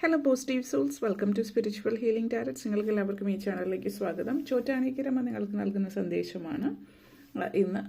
Hello positive souls welcome to spiritual healing tarots നിങ്ങൾക്ക് എല്ലാവർക്കും ഈ ചാനലിലേക്ക് സ്വാഗതം. ചോറ്റാനിക്കരമ്മ നിങ്ങൾക്ക് നൽകുന്ന സന്ദേശമാണ്. ഇന്ന്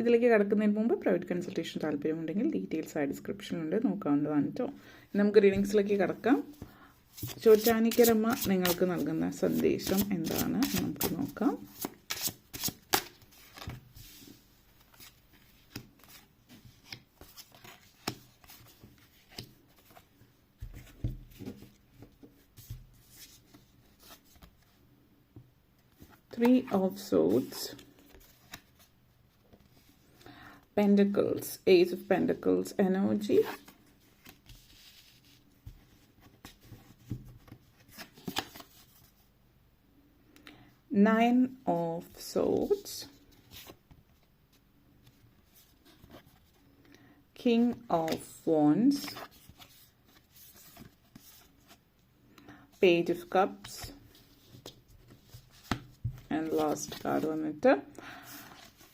ഇതിലേക്ക് കടക്കുന്നതിന് മുമ്പ് പ്രൈവറ്റ് കൺസൾട്ടേഷൻ താല്പര്യമുണ്ടെങ്കിൽ ഡീറ്റെയിൽസ് ആ ഡിസ്ക്രിപ്ഷനിലുണ്ട് നോക്കാവുന്നതാണ് കേട്ടോ നമുക്ക് റീഡിങ്സിലേക്ക് കടക്കാം. ചോറ്റാനിക്കരമ്മ നിങ്ങൾക്ക് നൽകുന്ന സന്ദേശം എന്താണ്? നമുക്ക് നോക്കാം. three of swords. Pentacles. Ace of pentacles energy. Nine of swords. King of wands. Page of cups. Last card വന്നിട്ട്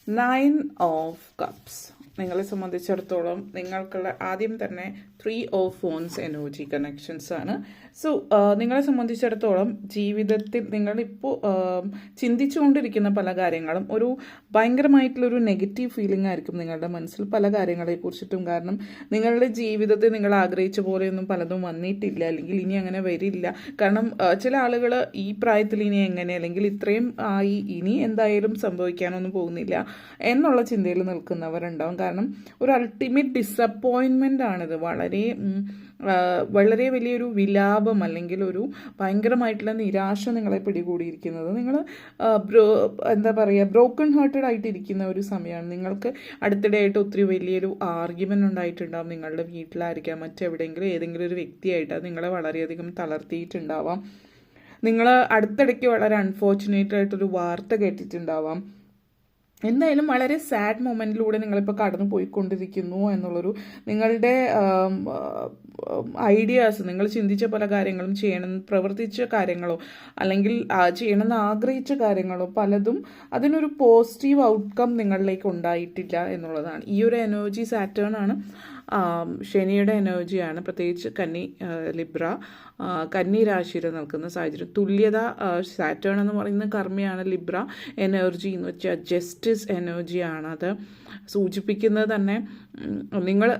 നയൻ ഓഫ് കപ്സ് നിങ്ങളെ സംബന്ധിച്ചിടത്തോളം നിങ്ങൾക്കുള്ള ആദ്യം തന്നെ ത്രീ ഓഫ് ഫോൺസ് എനർജി കണക്ഷൻസ് ആണ്. സോ നിങ്ങളെ സംബന്ധിച്ചിടത്തോളം ജീവിതത്തിൽ നിങ്ങളിപ്പോൾ ചിന്തിച്ചുകൊണ്ടിരിക്കുന്ന പല കാര്യങ്ങളും ഒരു ഭയങ്കരമായിട്ടുള്ളൊരു നെഗറ്റീവ് ഫീലിംഗ് ആയിരിക്കും നിങ്ങളുടെ മനസ്സിൽ പല കാര്യങ്ങളെ കുറിച്ചിട്ടും. കാരണം നിങ്ങളുടെ ജീവിതത്തിൽ നിങ്ങൾ ആഗ്രഹിച്ച പോലെയൊന്നും പലതും വന്നിട്ടില്ല അല്ലെങ്കിൽ ഇനി അങ്ങനെ വരില്ല. കാരണം ചില ആളുകൾ ഈ പ്രായത്തിൽ ഇനി എങ്ങനെ അല്ലെങ്കിൽ ഇത്രയും ആയി ഇനി എന്തായാലും സംഭവിക്കാനൊന്നും പോകുന്നില്ല എന്നുള്ള ചിന്തയിൽ നിൽക്കുന്നവരുണ്ടാവും. കാരണം ഒരു അൾട്ടിമേറ്റ് ഡിസപ്പോയിൻമെന്റ് ആണിത്. വളരെ ആ, വളരെ വലിയൊരു വിലാപം അല്ലെങ്കിൽ ഒരു ഭയങ്കരമായിട്ടുള്ള നിരാശ നിങ്ങളെ പിടികൂടിയിരിക്കുന്നത്. നിങ്ങൾ ബ്രോ എന്താ പറയുക ബ്രോക്കൺ ഹാർട്ടഡ് ആയിട്ടിരിക്കുന്ന ഒരു സമയമാണ്. നിങ്ങൾക്ക് അടുത്തിടെയായിട്ട് ഒത്തിരി വലിയൊരു ആർഗ്യുമെന്റ് ഉണ്ടായിട്ടുണ്ടാവും നിങ്ങളുടെ വീട്ടിലായിരിക്കാം മറ്റെവിടെയെങ്കിലും ഏതെങ്കിലും ഒരു വ്യക്തിയായിട്ട് അത് നിങ്ങളെ വളരെയധികം തളർത്തിയിട്ടുണ്ടാവാം. നിങ്ങൾ അടുത്തിടയ്ക്ക് വളരെ അൺഫോർച്ചുനേറ്റ് ആയിട്ടൊരു വാർത്ത കേട്ടിട്ടുണ്ടാവാം. എന്തായാലും വളരെ സാഡ് മൊമെന്റിലൂടെ നിങ്ങളിപ്പോൾ കടന്നു പോയിക്കൊണ്ടിരിക്കുന്നു എന്നുള്ളൊരു നിങ്ങളുടെ ഐഡിയാസ് നിങ്ങൾ ചിന്തിച്ച പല കാര്യങ്ങളും ചെയ്യണം പ്രവർത്തിച്ച കാര്യങ്ങളോ അല്ലെങ്കിൽ ചെയ്യണമെന്ന് ആഗ്രഹിച്ച കാര്യങ്ങളോ പലതും അതിനൊരു പോസിറ്റീവ് ഔട്ട്കം നിങ്ങളിലേക്ക് ഉണ്ടായിട്ടില്ല എന്നുള്ളതാണ്. ഈ ഒരു എനർജി സാറ്റേൺ ആണ്. ശനിയുടെ എനർജിയാണ്. പ്രത്യേകിച്ച് കന്നി ലിബ്ര കന്നി രാശിയിൽ നിൽക്കുന്ന സാഹചര്യം. തുല്യത സാറ്റേൺ എന്ന് പറയുന്ന കർമ്മിയാണ് ലിബ്ര. എനർജി എന്ന് വെച്ചാൽ ജസ്റ്റിസ് എനർജിയാണ് അത് സൂചിപ്പിക്കുന്നത് തന്നെ നിങ്ങൾ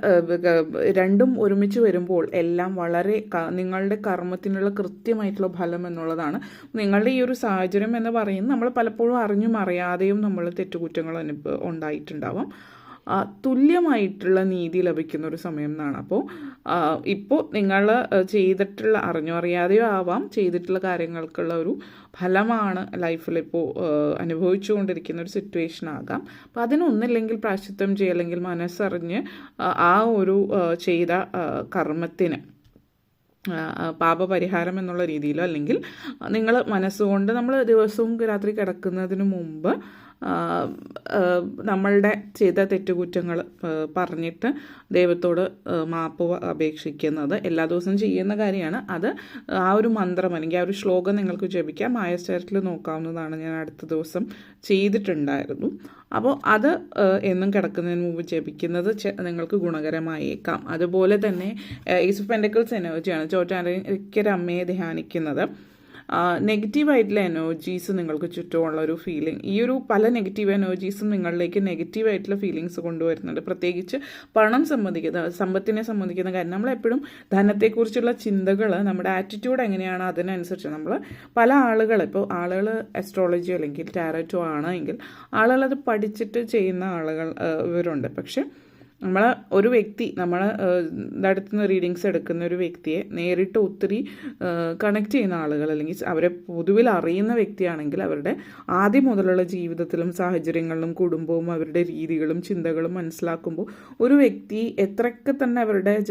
രണ്ടും ഒരുമിച്ച് വരുമ്പോൾ എല്ലാം വളരെ നിങ്ങളുടെ കർമ്മത്തിനുള്ള കൃത്യമായിട്ടുള്ള ഫലം എന്നുള്ളതാണ്. നിങ്ങളുടെ ഈ ഒരു സാഹചര്യം എന്ന് പറയുന്നത് നമ്മൾ പലപ്പോഴും അറിഞ്ഞും അറിയാതെയും നമ്മൾ തെറ്റുകുറ്റങ്ങൾ അനുഭവം ഉണ്ടായിട്ടുണ്ടാവാം. തുല്യമായിട്ടുള്ള നീതി ലഭിക്കുന്ന ഒരു സമയം എന്നാണ്. അപ്പോൾ ഇപ്പോൾ നിങ്ങൾ ചെയ്തിട്ടുള്ള അറിഞ്ഞോ അറിയാതെയോ ആവാം ചെയ്തിട്ടുള്ള കാര്യങ്ങൾക്കുള്ള ഒരു ഫലമാണ് ലൈഫിൽ ഇപ്പോൾ അനുഭവിച്ചുകൊണ്ടിരിക്കുന്ന ഒരു സിറ്റുവേഷൻ ആകാം. അപ്പോൾ അതിനൊന്നില്ലെങ്കിൽ പ്രാശ്ചിത്വം ചെയ്യുക അല്ലെങ്കിൽ മനസ്സറിഞ്ഞ് ആ, ഒരു ചെയ്ത കർമ്മത്തിന് പാപപരിഹാരം എന്നുള്ള രീതിയിലോ അല്ലെങ്കിൽ നിങ്ങൾ മനസ്സുകൊണ്ട് നമ്മൾ ദിവസവും രാത്രി കിടക്കുന്നതിന് മുമ്പ് നമ്മളുടെ ചെയ്ത തെറ്റുകുറ്റങ്ങൾ പറഞ്ഞിട്ട് ദൈവത്തോട് മാപ്പ് അപേക്ഷിക്കുന്നത് എല്ലാ ദിവസവും ചെയ്യുന്ന കാര്യമാണ്. അത് ആ ഒരു മന്ത്രം അല്ലെങ്കിൽ ആ ഒരു ശ്ലോകം നിങ്ങൾക്ക് ജപിക്കാം. മായസ്റ്റാറ്റിൽ നോക്കാവുന്നതാണ്. ഞാൻ അടുത്ത ദിവസം ചെയ്തിട്ടുണ്ടായിരുന്നു. അപ്പോൾ അത് എന്നും കിടക്കുന്നതിന് മുമ്പ് ജപിക്കുന്നത് നിങ്ങൾക്ക് ഗുണകരമായേക്കാം. അതുപോലെ തന്നെ ഈസ് ഓഫ് പെൻഡക്കിൾസ് എനർജിയാണ്. ചോറ്റാനിക്കരമ്മയെ ധ്യാനിക്കുന്നത്. നെഗറ്റീവായിട്ടുള്ള എനർജീസ് നിങ്ങൾക്ക് ചുറ്റുമുള്ള ഒരു ഫീലിംഗ് ഈ ഒരു പല നെഗറ്റീവ് എനർജീസും നിങ്ങളിലേക്ക് നെഗറ്റീവായിട്ടുള്ള ഫീലിങ്സ് കൊണ്ടുവരുന്നുണ്ട്. പ്രത്യേകിച്ച് പണം സംബന്ധിക്കുന്ന സമ്പത്തിനെ സംബന്ധിക്കുന്ന കാര്യം. നമ്മളെപ്പോഴും ധനത്തെക്കുറിച്ചുള്ള ചിന്തകൾ നമ്മുടെ ആറ്റിറ്റ്യൂഡ് എങ്ങനെയാണ് അതിനനുസരിച്ച് നമ്മൾ പല ആളുകൾ ഇപ്പോൾ ആളുകൾ അസ്ട്രോളജി അല്ലെങ്കിൽ ടാരറ്റോ ആണ് എങ്കിൽ ആളുകളത് പഠിച്ചിട്ട് ചെയ്യുന്ന ആളുകൾ ഇവരുണ്ട്. പക്ഷെ നമ്മൾ ഒരു വ്യക്തി നമ്മൾ ഇതടുത്തു നിന്ന് റീഡിങ്സ് എടുക്കുന്ന ഒരു വ്യക്തിയെ നേരിട്ട് ഒത്തിരി കണക്ട് ചെയ്യുന്ന ആളുകൾ അല്ലെങ്കിൽ അവരെ പൊതുവിൽ അറിയുന്ന വ്യക്തിയാണെങ്കിൽ അവരുടെ ആദ്യം മുതലുള്ള ജീവിതത്തിലും സാഹചര്യങ്ങളിലും കുടുംബവും അവരുടെ രീതികളും ചിന്തകളും മനസ്സിലാക്കുമ്പോൾ ഒരു വ്യക്തി എത്രയൊക്കെ തന്നെ അവരുടെ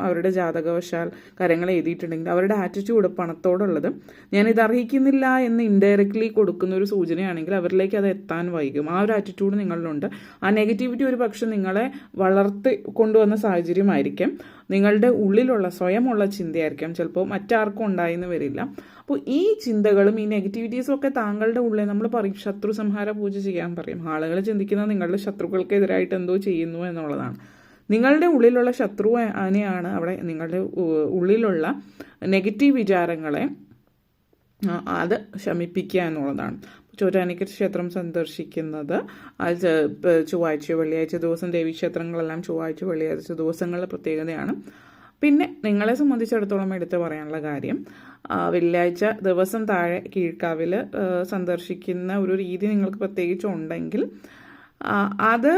അവരുടെ ജാതകവശാൽ കാര്യങ്ങൾ എഴുതിയിട്ടുണ്ടെങ്കിൽ അവരുടെ ആറ്റിറ്റ്യൂഡ് പണത്തോടുള്ളത് ഞാനിത് അറിയിക്കുന്നില്ല എന്ന് ഇൻഡയറക്ട്ലി കൊടുക്കുന്ന ഒരു സൂചനയാണെങ്കിൽ അവരിലേക്ക് അത് എത്താൻ വൈകും. ആ ഒരു ആറ്റിറ്റ്യൂഡ് നിങ്ങളിലുണ്ട്. ആ നെഗറ്റിവിറ്റി ഒരു പക്ഷെ നിങ്ങളെ വളർത്തി കൊണ്ടുവന്ന സാഹചര്യമായിരിക്കും. നിങ്ങളുടെ ഉള്ളിലുള്ള സ്വയമുള്ള ചിന്തയായിരിക്കാം. ചിലപ്പോൾ മറ്റാർക്കും ഉണ്ടായെന്ന് വരില്ല. അപ്പോൾ ഈ ചിന്തകളും ഈ നെഗറ്റിവിറ്റീസും ഒക്കെ താങ്കളുടെ ഉള്ളിൽ നമ്മൾ പറയും ശത്രു സംഹാര പൂജ ചെയ്യാൻ പറയും. ആളുകൾ ചിന്തിക്കുന്നത് നിങ്ങളുടെ ശത്രുക്കൾക്കെതിരായിട്ട് എന്തോ ചെയ്യുന്നു എന്നുള്ളതാണ്. നിങ്ങളുടെ ഉള്ളിലുള്ള ശത്രു ആനയാണ് അവിടെ നിങ്ങളുടെ ഉള്ളിലുള്ള നെഗറ്റീവ് വിചാരങ്ങളെ അത് ശമിപ്പിക്കുക എന്നുള്ളതാണ്. ചോറ്റാനിക്കര ക്ഷേത്രം സന്ദർശിക്കുന്നത്. ചൊവ്വാഴ്ച വെള്ളിയാഴ്ച ദിവസം ദേവീക്ഷേത്രങ്ങളെല്ലാം ചൊവ്വാഴ്ച വെള്ളിയാഴ്ച ദിവസങ്ങളുടെ പ്രത്യേകതയാണ്. പിന്നെ നിങ്ങളെ സംബന്ധിച്ചിടത്തോളം എടുത്തു പറയാനുള്ള കാര്യം വെള്ളിയാഴ്ച ദിവസം താഴെ കീഴ്ക്കാവിൽ സന്ദർശിക്കുന്ന ഒരു രീതി നിങ്ങൾക്ക് പ്രത്യേകിച്ച് ഉണ്ടെങ്കിൽ അത്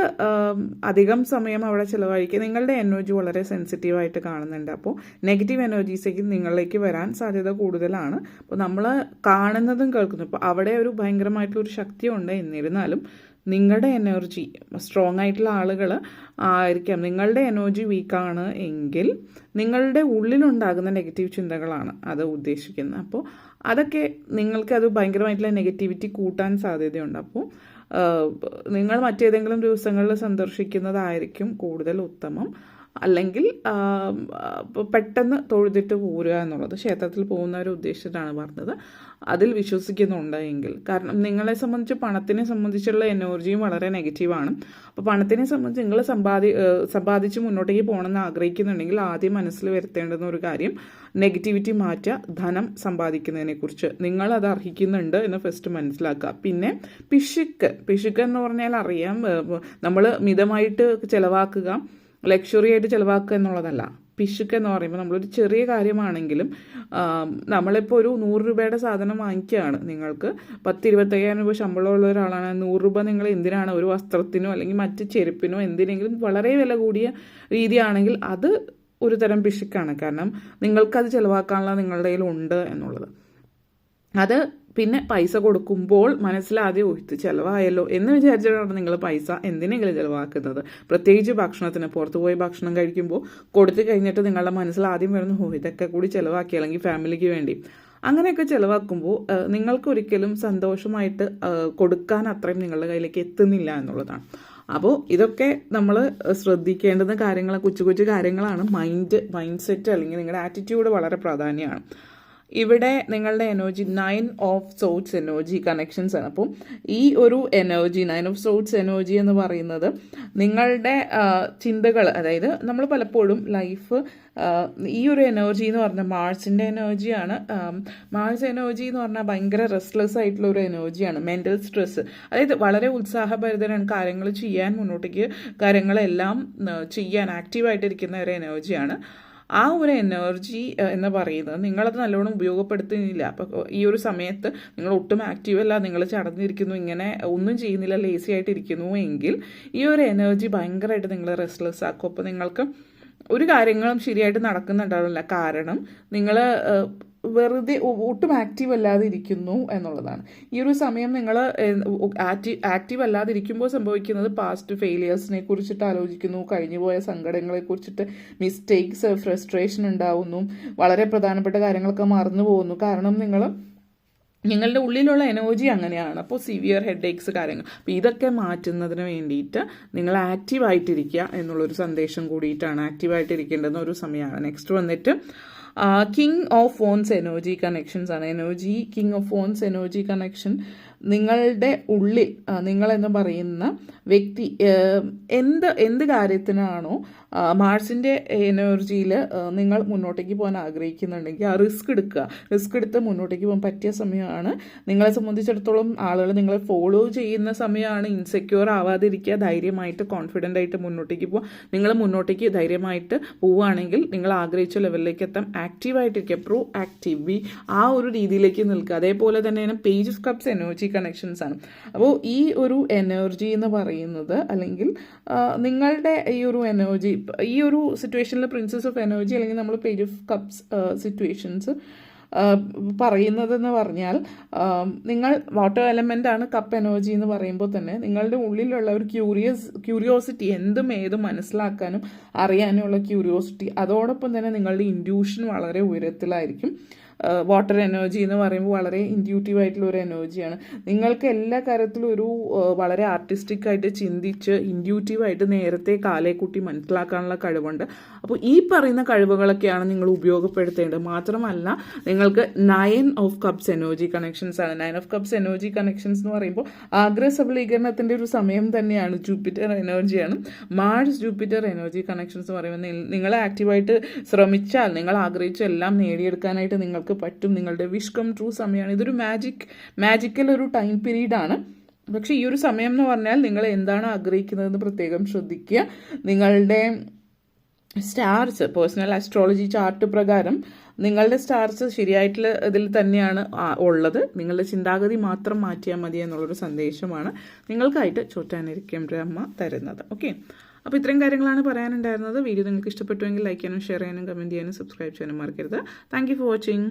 അധികം സമയം അവിടെ ചിലവഴിക്കുക. നിങ്ങളുടെ എനർജി വളരെ സെൻസിറ്റീവായിട്ട് കാണുന്നുണ്ട്. അപ്പോൾ നെഗറ്റീവ് എനർജീസേക്ക് നിങ്ങളിലേക്ക് വരാൻ സാധ്യത കൂടുതലാണ്. അപ്പോൾ നമ്മൾ കാണുന്നതും കേൾക്കുന്നു. ഇപ്പോൾ അവിടെ ഒരു ഭയങ്കരമായിട്ടുള്ള ഒരു ശക്തിയുണ്ട് എന്നിരുന്നാലും നിങ്ങളുടെ എനർജി സ്ട്രോങ് ആയിട്ടുള്ള ആളുകൾ ആയിരിക്കാം. നിങ്ങളുടെ എനർജി വീക്കാണ് എങ്കിൽ നിങ്ങളുടെ ഉള്ളിലുണ്ടാകുന്ന നെഗറ്റീവ് ചിന്തകളാണ് അത് ഉദ്ദേശിക്കുന്നത്. അപ്പോൾ അതൊക്കെ നിങ്ങൾക്ക് അത് ഭയങ്കരമായിട്ടുള്ള നെഗറ്റിവിറ്റി കൂട്ടാൻ സാധ്യതയുണ്ട്. അപ്പോൾ നിങ്ങൾ മറ്റേതെങ്കിലും ദിവസങ്ങളിൽ സന്ദർശിക്കുന്നതായിരിക്കും കൂടുതൽ ഉത്തമം. അല്ലെങ്കിൽ പെട്ടെന്ന് തൊഴുതിട്ട് പോരുക എന്നുള്ളത് ക്ഷേത്രത്തിൽ പോകുന്നവരെ ഉദ്ദേശിച്ചിട്ടാണ് പറഞ്ഞത്. അതിൽ വിശ്വസിക്കുന്നുണ്ട് എങ്കിൽ. കാരണം നിങ്ങളെ സംബന്ധിച്ച് പണത്തിനെ സംബന്ധിച്ചുള്ള എനർജിയും വളരെ നെഗറ്റീവാണ്. അപ്പോൾ പണത്തിനെ സംബന്ധിച്ച് നിങ്ങൾ സമ്പാദി സമ്പാദിച്ച് മുന്നോട്ടേക്ക് പോകണമെന്ന് ആഗ്രഹിക്കുന്നുണ്ടെങ്കിൽ ആദ്യം മനസ്സിൽ വരുത്തേണ്ടുന്ന ഒരു കാര്യം നെഗറ്റിവിറ്റി മാറ്റുക ധനം സമ്പാദിക്കുന്നതിനെക്കുറിച്ച്. നിങ്ങൾ അത് അർഹിക്കുന്നുണ്ട് എന്ന് ഫസ്റ്റ് മനസ്സിലാക്കുക. പിന്നെ പിശുക്ക്. പിശുക്ക് എന്ന് പറഞ്ഞാൽ അറിയാം നമ്മൾ മിതമായിട്ട് ചിലവാക്കുക. ലക്ഷറി ആയിട്ട് ചിലവാക്കുക എന്നുള്ളതല്ല. പിശുക്ക് എന്ന് പറയുമ്പോൾ നമ്മളൊരു ചെറിയ കാര്യമാണെങ്കിലും നമ്മളിപ്പോൾ ഒരു നൂറ് രൂപയുടെ സാധനം വാങ്ങിക്കുകയാണ്. നിങ്ങൾക്ക് പത്ത് ഇരുപത്തയ്യായിരം രൂപ ശമ്പളമുള്ള ഒരാളാണ്. നൂറ് രൂപ നിങ്ങൾ എന്തിനാണ് ഒരു വസ്ത്രത്തിനോ അല്ലെങ്കിൽ മറ്റ് ചെരുപ്പിനോ എന്തിനെങ്കിലും വളരെ വില കൂടിയ രീതിയാണെങ്കിൽ അത് ഒരു തരം പിശുക്കാണ്. കാരണം നിങ്ങൾക്കത് ചിലവാക്കാനുള്ള നിങ്ങളുടെ കയ്യിൽ ഉണ്ട് എന്നുള്ളത്. അത് പിന്നെ പൈസ കൊടുക്കുമ്പോൾ മനസ്സിലാദ്യം ഒഴുത്ത് ചിലവായല്ലോ എന്ന് വിചാരിച്ചിട്ടാണ് നിങ്ങൾ പൈസ എന്തിനെങ്കിലും ചിലവാക്കുന്നത്. പ്രത്യേകിച്ച് ഭക്ഷണത്തിന് പുറത്തു പോയി ഭക്ഷണം കഴിക്കുമ്പോൾ കൊടുത്തു കഴിഞ്ഞിട്ട് നിങ്ങളുടെ മനസ്സിൽ ആദ്യം വരുന്ന ഓ ഇതൊക്കെ കൂടി ചിലവാക്കി അല്ലെങ്കിൽ ഫാമിലിക്ക് വേണ്ടി അങ്ങനെയൊക്കെ ചിലവാക്കുമ്പോൾ നിങ്ങൾക്ക് ഒരിക്കലും സന്തോഷമായിട്ട് കൊടുക്കാൻ അത്രയും നിങ്ങളുടെ കയ്യിലേക്ക് എത്തുന്നില്ല എന്നുള്ളതാണ്. അപ്പോൾ ഇതൊക്കെ നമ്മൾ ശ്രദ്ധിക്കേണ്ടുന്ന കാര്യങ്ങൾ കൊച്ചു കൊച്ചു കാര്യങ്ങളാണ്. മൈൻഡ് മൈൻഡ് സെറ്റ് അല്ലെങ്കിൽ നിങ്ങളുടെ ആറ്റിറ്റ്യൂഡ് വളരെ പ്രാധാന്യമാണ്. ഇവിടെ നിങ്ങളുടെ energy nine of swords energy connections ആണ്. അപ്പം ഈ ഒരു energy nine of swords energy എന്ന് പറയുന്നത് നിങ്ങളുടെ ചിന്തകൾ അതായത് നമ്മൾ പലപ്പോഴും ലൈഫ് ഈ ഒരു എനർജി എന്ന് പറഞ്ഞാൽ മാർസിന്റെ എനർജിയാണ് മാർസ് എനർജി എന്ന് പറഞ്ഞാൽ ഭയങ്കര റെസ്റ്റ്ലെസ് ആയിട്ടുള്ള ഒരു എനർജിയാണ് മെന്റൽ സ്ട്രെസ് അതായത് വളരെ ഉത്സാഹഭരിതരാണ് കാര്യങ്ങൾ ചെയ്യാൻ മുന്നോട്ടേക്ക് കാര്യങ്ങളെല്ലാം ചെയ്യാൻ ആക്റ്റീവായിട്ടിരിക്കുന്ന ഒരു എനർജിയാണ് ആ ഒരു എനർജി എന്ന് പറയുന്നത് നിങ്ങളത് നല്ലോണം ഉപയോഗപ്പെടുത്തുന്നില്ല. അപ്പോൾ ഈ ഒരു സമയത്ത് നിങ്ങൾ ഒട്ടും ആക്റ്റീവ് അല്ല നിങ്ങൾ ചടഞ്ഞിരിക്കുന്നു ഇങ്ങനെ ഒന്നും ചെയ്യുന്നില്ല ലേസി ആയിട്ടിരിക്കുന്നു എങ്കിൽ ഈ ഒരു എനർജി ഭയങ്കരമായിട്ട് നിങ്ങൾ റെസ്റ്റ്ലെസ് ആക്കും. അപ്പോൾ നിങ്ങൾക്ക് ഒരു കാര്യങ്ങളും ശരിയായിട്ട് നടക്കുന്നുണ്ടാവില്ല. കാരണം നിങ്ങൾ വെറുതെ ഒട്ടും ആക്റ്റീവ് അല്ലാതെ ഇരിക്കുന്നു എന്നുള്ളതാണ്. ഈ ഒരു സമയം നിങ്ങൾ ആക്റ്റീവ് ആക്റ്റീവ് അല്ലാതെ ഇരിക്കുമ്പോൾ സംഭവിക്കുന്നത് പാസ്റ്റ് ഫെയിലിയേഴ്സിനെ കുറിച്ചിട്ട് ആലോചിക്കുന്നു കഴിഞ്ഞുപോയ സങ്കടങ്ങളെ കുറിച്ചിട്ട് മിസ്റ്റേക്സ് ഫ്രസ്ട്രേഷൻ ഉണ്ടാവുന്നു വളരെ പ്രധാനപ്പെട്ട കാര്യങ്ങളൊക്കെ മറന്നു പോകുന്നു. കാരണം നിങ്ങൾ നിങ്ങളുടെ ഉള്ളിലുള്ള എനർജി അങ്ങനെയാണ്. അപ്പോൾ സിവിയർ ഹെഡ് ഏക്സ് കാര്യങ്ങൾ. അപ്പോൾ ഇതൊക്കെ മാറ്റുന്നതിന് വേണ്ടിയിട്ട് നിങ്ങൾ ആക്റ്റീവായിട്ടിരിക്കുക എന്നുള്ളൊരു സന്ദേശം കൂടിയിട്ടാണ് ആക്റ്റീവായിട്ടിരിക്കേണ്ടുന്ന ഒരു സമയമാണ്. നെക്സ്റ്റ് വന്നിട്ട് കിങ് ഓഫ് ഫോൺസ് എനർജി കണക്ഷൻസ് ആണ് എനർജി കിങ് ഓഫ് ഫോൺസ് എനർജി കണക്ഷൻ നിങ്ങളുടെ ഉള്ളിൽ നിങ്ങളെന്ന് പറയുന്ന വ്യക്തി എന്ത് എന്ത് കാര്യത്തിനാണോ മാർസിന്റെ എനർജിയിൽ നിങ്ങൾ മുന്നോട്ടേക്ക് പോകാൻ ആഗ്രഹിക്കുന്നുണ്ടെങ്കിൽ ആ റിസ്ക് എടുക്കുക. റിസ്ക് എടുത്ത് മുന്നോട്ടേക്ക് പോകാൻ പറ്റിയ സമയമാണ്. നിങ്ങളെ സംബന്ധിച്ചിടത്തോളം ആളുകൾ നിങ്ങളെ ഫോളോ ചെയ്യുന്ന സമയമാണ്. ഇൻസെക്യൂർ ആവാതിരിക്കുക ധൈര്യമായിട്ട് കോൺഫിഡന്റ് ആയിട്ട് മുന്നോട്ടേക്ക് പോവുക. നിങ്ങൾ മുന്നോട്ടേക്ക് ധൈര്യമായിട്ട് പോവുകയാണെങ്കിൽ നിങ്ങൾ ആഗ്രഹിച്ച ലെവലിലേക്ക് എത്താം. ആക്റ്റീവായിട്ടിരിക്കുക പ്രോ ആക്റ്റീവ് ആ ഒരു രീതിയിലേക്ക് നിൽക്കുക. അതേപോലെ തന്നെയാണ് page of cups energy connections ആണ്. അപ്പോൾ ഈ ഒരു എനർജി എന്ന് പറയുന്നത് അല്ലെങ്കിൽ നിങ്ങളുടെ ഈ ഒരു എനർജി ഈ ഒരു സിറ്റുവേഷനിൽ പ്രിൻസസ് ഓഫ് എനർജി അല്ലെങ്കിൽ നമ്മൾ പേജ് ഓഫ് കപ്സ് സിറ്റുവേഷൻസ് പറയുന്നതെന്ന് പറഞ്ഞാൽ നിങ്ങൾ വാട്ടർ എലമെന്റ് ആണ് കപ്പ് എനർജി എന്ന് പറയുമ്പോൾ തന്നെ നിങ്ങളുടെ ഉള്ളിലുള്ള ഒരു ക്യൂരിയസ് ക്യൂരിയോസിറ്റി എന്തും ഏതും മനസ്സിലാക്കാനും അറിയാനുമുള്ള ക്യൂരിയോസിറ്റി അതോടൊപ്പം തന്നെ നിങ്ങളുടെ ഇൻഡ്യൂഷൻ വളരെ ഉയരത്തിലായിരിക്കും. വാട്ടർ എനർജി എന്ന് പറയുമ്പോൾ വളരെ ഇൻഡ്യൂട്ടീവ് ഒരു എനർജിയാണ് നിങ്ങൾക്ക് എല്ലാ കാര്യത്തിലും ഒരു വളരെ ആർട്ടിസ്റ്റിക് ആയിട്ട് ചിന്തിച്ച് ഇൻഡ്യൂട്ടീവായിട്ട് നേരത്തെ കാലേക്കുട്ടി മനസ്സിലാക്കാനുള്ള കഴിവുണ്ട്. അപ്പോൾ ഈ പറയുന്ന കഴിവുകളൊക്കെയാണ് നിങ്ങൾ ഉപയോഗപ്പെടുത്തേണ്ടത്. മാത്രമല്ല നിങ്ങൾക്ക് nine of cups energy connections ആണ്. Nine of cups energy connections എന്ന് പറയുമ്പോൾ ആഗ്രഹ സബലീകരണത്തിന്റെ ഒരു സമയം തന്നെയാണ് ജൂപ്പിറ്റർ എനർജിയാണ് മാർസ് ജൂപ്പിറ്റർ എനർജി കണക്ഷൻസ് എന്ന് പറയുമ്പോൾ നിങ്ങൾ ആക്റ്റീവായിട്ട് ശ്രമിച്ചാൽ നിങ്ങൾ ആഗ്രഹിച്ച എല്ലാം നേടിയെടുക്കാനായിട്ട് നിങ്ങൾക്ക് പറ്റും. നിങ്ങളുടെ വിഷ് കം ട്രൂ സമയമാണ് ഇതൊരു മാജിക് മാജിക്കൽ ഒരു ടൈം പീരീഡാണ് പക്ഷേ ഈ ഒരു സമയം എന്ന് പറഞ്ഞാൽ നിങ്ങൾ എന്താണ് ആഗ്രഹിക്കുന്നതെന്ന് പ്രത്യേകം ശ്രദ്ധിക്കുക. നിങ്ങളുടെ സ്റ്റാർസ് പേഴ്സണൽ അസ്ട്രോളജി ചാർട്ട് പ്രകാരം നിങ്ങളുടെ സ്റ്റാർസ് ശരിയായിട്ടുള്ള ഇതിൽ തന്നെയാണ് ഉള്ളത്. നിങ്ങളുടെ ചിന്താഗതി മാത്രം മാറ്റിയാൽ മതി എന്നുള്ളൊരു സന്ദേശമാണ് നിങ്ങൾക്കായിട്ട് ചോറ്റാനിരിക്കും അമ്മ തരുന്നത്. ഓക്കെ അപ്പോൾ ഇത്രയും കാര്യങ്ങളാണ് പറയാനുണ്ടായിരുന്നത്. വീഡിയോ നിങ്ങൾക്ക് ഇഷ്ടപ്പെട്ടുവെങ്കിൽ ലൈക്ക് ചെയ്യാനും ഷെയർ ചെയ്യാനും കമന്റ് ചെയ്യാനും സബ്സ്ക്രൈബ് ചെയ്യാനും മറക്കരുത്. Thank for watching